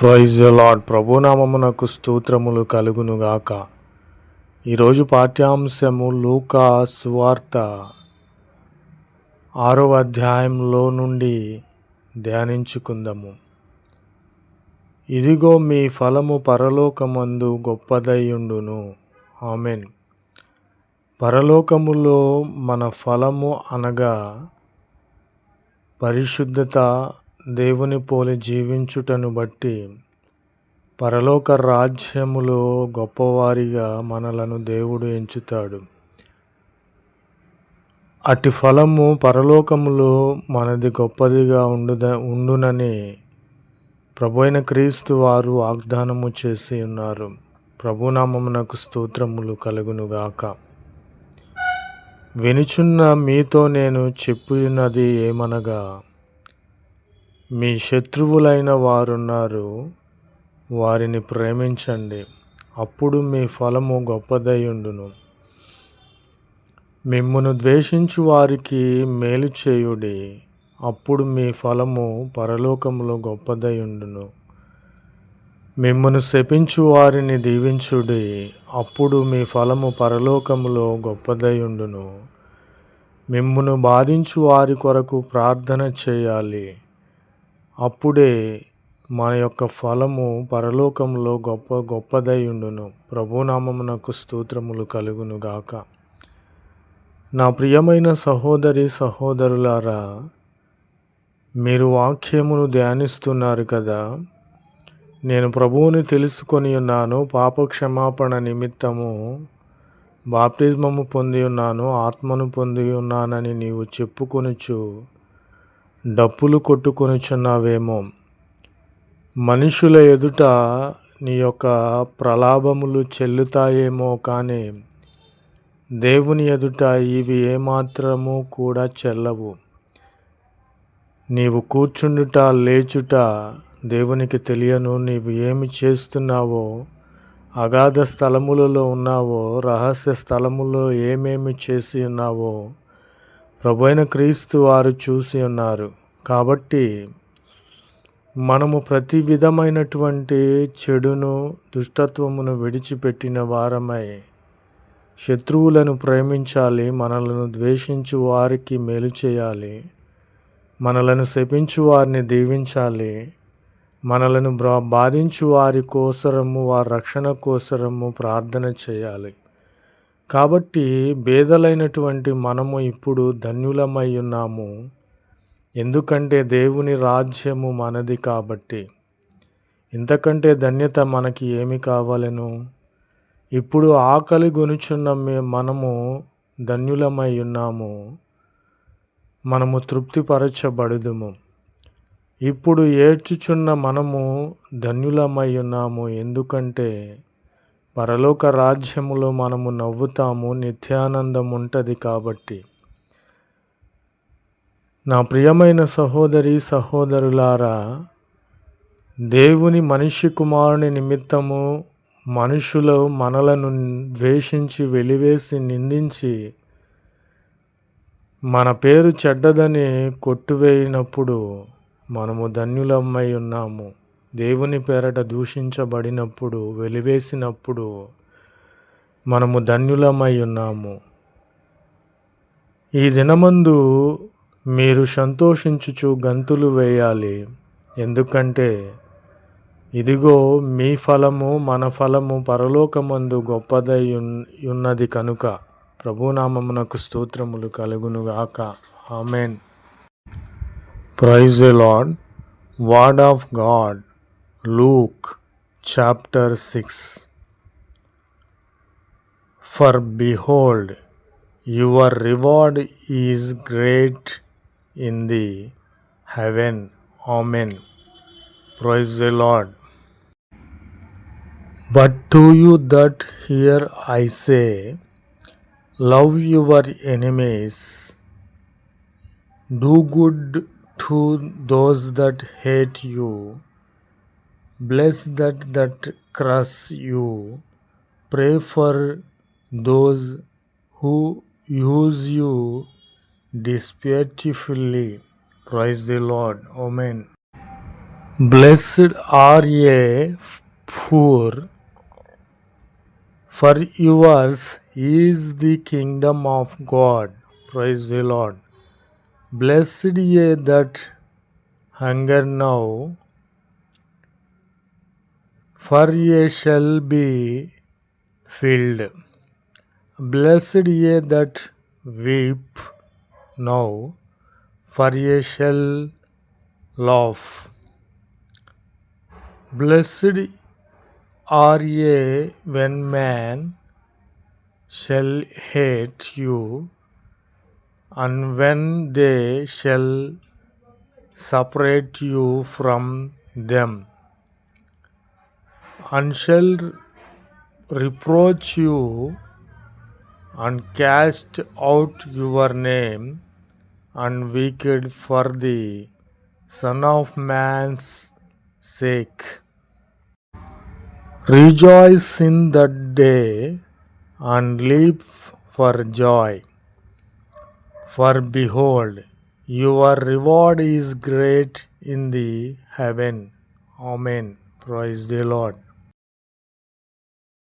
Praise lord ప్రభునామమునకు స్తోత్రములు కలుగునుగాక. ఈరోజు పాఠ్యాంశము లూకా సువార్త ఆరో అధ్యాయంలో నుండి ధ్యానించుకుందాము. ఇదిగో మీ ఫలము పరలోకమందు గొప్పదయ్యుండును. ఆమెన్. పరలోకములో మన ఫలము అనగా పరిశుద్ధత దేవుని పోలి జీవించుటను బట్టి పరలోక రాజ్యములో గొప్పవారిగా మనలను దేవుడు ఎంచుతాడు. అటు ఫలము పరలోకములో మనది గొప్పదిగా ఉండుద ఉండునని ప్రభు క్రీస్తు వారు వాగ్దానము చేసి ఉన్నారు. ప్రభునామమునకు స్తోత్రములు కలుగునుగాక. వినుచున్న మీతో నేను చెప్పున్నది ఏమనగా మీ శత్రువులైన వారున్నారు. వారిని ప్రేమించండి. అప్పుడు మీ ఫలము గొప్పదయ్యుండును మిమ్మును ద్వేషించు వారికి మేలు చేయుడి. అప్పుడు మీ ఫలము పరలోకములో గొప్పదయ్యుండును మిమ్మును శపించు వారిని దీవించుడి. అప్పుడు మీ ఫలము పరలోకములో గొప్పదయ్యుండును మిమ్మును బాధించు వారి కొరకు ప్రార్థన చేయాలి. అప్పుడే మన యొక్క ఫలము పరలోకంలో గొప్ప గొప్పదై ఉండును. ప్రభునామమునకు స్తోత్రములు కలుగును గాక. నా ప్రియమైన సహోదరి సహోదరులారా మీరు వాక్యమును ధ్యానిస్తున్నారు కదా. నేను ప్రభువుని తెలుసుకొని ఉన్నాను. పాప క్షమాపణ నిమిత్తము బాప్తిజమము పొంది ఉన్నాను. ఆత్మను పొంది ఉన్నానని నీవు చెప్పుకొనుచు డప్పులు కొట్టుకొనుచున్నావేమో. మనుషుల ఎదుట నీ యొక్క ప్రలాభములు చెల్లుతాయేమో కానీ దేవుని ఎదుట ఇవి ఏమాత్రము కూడా చెల్లవు. నీవు కూర్చుండుట లేచుట దేవునికి తెలియను. నీవు ఏమి చేస్తున్నావో అగాధ స్థలములలో ఉన్నావో రహస్య స్థలములో ఏమేమి చేసి ఉన్నావో ప్రభైన క్రీస్తు వారు చూసి ఉన్నారు. కాబట్టి మనము ప్రతి విధమైనటువంటి చెడును దుష్టత్వమును విడిచిపెట్టిన వారమై శత్రువులను ప్రేమించాలి మనలను ద్వేషించు వారికి మేలు చేయాలి మనలను శపించు వారిని దీవించాలి మనలను బాధించు వారి కోసరము వారి రక్షణ కోసరము ప్రార్థన చేయాలి. కాబట్టి బేదలైనటువంటి మనము ఇప్పుడు ధన్యులమై ఉన్నాము. ఎందుకంటే దేవుని రాజ్యము మనది కాబట్టి. ఇంతకంటే ధన్యత మనకి ఏమి కావాలను? ఇప్పుడు ఆకలి గొనుచున్న మనము ధన్యులమై ఉన్నాము. మనము తృప్తిపరచబడుదుము. ఇప్పుడు ఏడ్చుచున్న మనము ధన్యులమై ఉన్నాము. ఎందుకంటే పరలోక రాజ్యములో మనము నవ్వుతాము నిత్యానందం ఉంటుంది కాబట్టి. నా ప్రియమైన సహోదరి సహోదరులారా దేవుని మనిషి కుమారుని నిమిత్తము మనుషులు మనలను ద్వేషించి వెలివేసి నిందించి మన పేరు చెడ్డదని కొట్టువేయినప్పుడు మనము ధన్యులమ్మై ఉన్నాము. దేవుని పేరట దూషించబడినప్పుడు వెలివేసినప్పుడు మనము ధన్యులమై ఉన్నాము. ఈ దినమందు మీరు సంతోషించుచు గంతులు వేయాలి. ఎందుకంటే ఇదిగో మీ ఫలము మన ఫలము పరలోకమందు గొప్పదై ఉన్నది కనుక ప్రభునామమునకు స్తోత్రములు కలుగునుగాక. Amen. Praise lord word of God. Luke chapter six. For behold your reward is great in the heaven. Amen. Praise the Lord. But to you that hear I say, love your enemies, do good to those that hate you Bless that that curse you. Pray for those who use you despitefully. Praise the Lord. Amen. Blessed are ye poor, for yours is the kingdom of God. Praise the Lord. Blessed ye that hunger now, for ye shall be filled. Blessed ye that weep now, for ye shall laugh. Blessed are ye when men shall hate you, and when they shall separate you from them, and shall reproach you, and cast out your name and wicked for the Son of Man's sake. Rejoice in that day and leap for joy. For behold, your reward is great in the heaven. Amen. Praise the Lord.